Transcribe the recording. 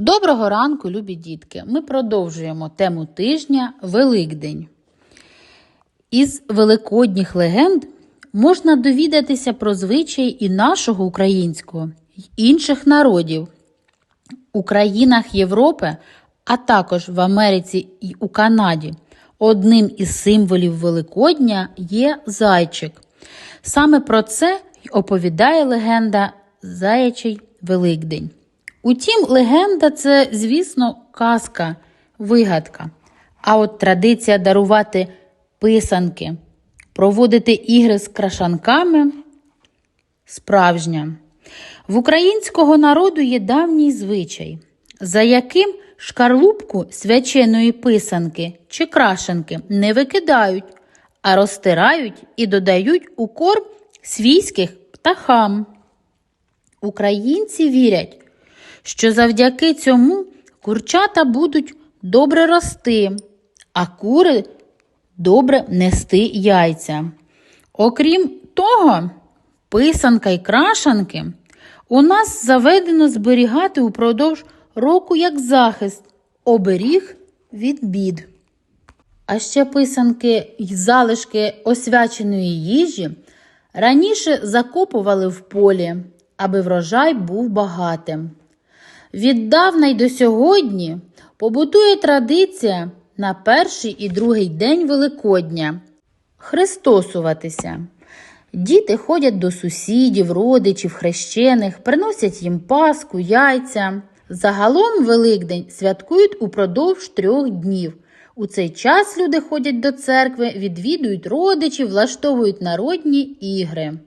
Доброго ранку, любі дітки! Ми продовжуємо тему тижня Великдень. Із великодніх легенд можна довідатися про звичаї і нашого українського, й інших народів. У країнах Європи, а також в Америці і у Канаді, одним із символів Великодня є зайчик. Саме про це й оповідає легенда Заячий Великдень. Утім, легенда це, звісно, казка, вигадка. А от традиція дарувати писанки, проводити ігри з крашанками справжня. В українського народу є давній звичай, за яким шкарлупку свяченої писанки чи крашенки не викидають, а розтирають і додають у корм свійських птахам. Українці вірять, що завдяки цьому курчата будуть добре рости, а кури добре нести яйця. Окрім того, писанка й крашанки у нас заведено зберігати упродовж року як захист, оберіг від бід. А ще писанки й залишки освяченої їжі раніше закопували в полі, аби врожай був багатим. Віддавна й до сьогодні побутує традиція на перший і другий день Великодня хрестосуватися. Діти ходять до сусідів, родичів, хрещених, приносять їм паску, яйця. Загалом Великдень святкують упродовж трьох днів. У цей час люди ходять до церкви, відвідують родичів, влаштовують народні ігри.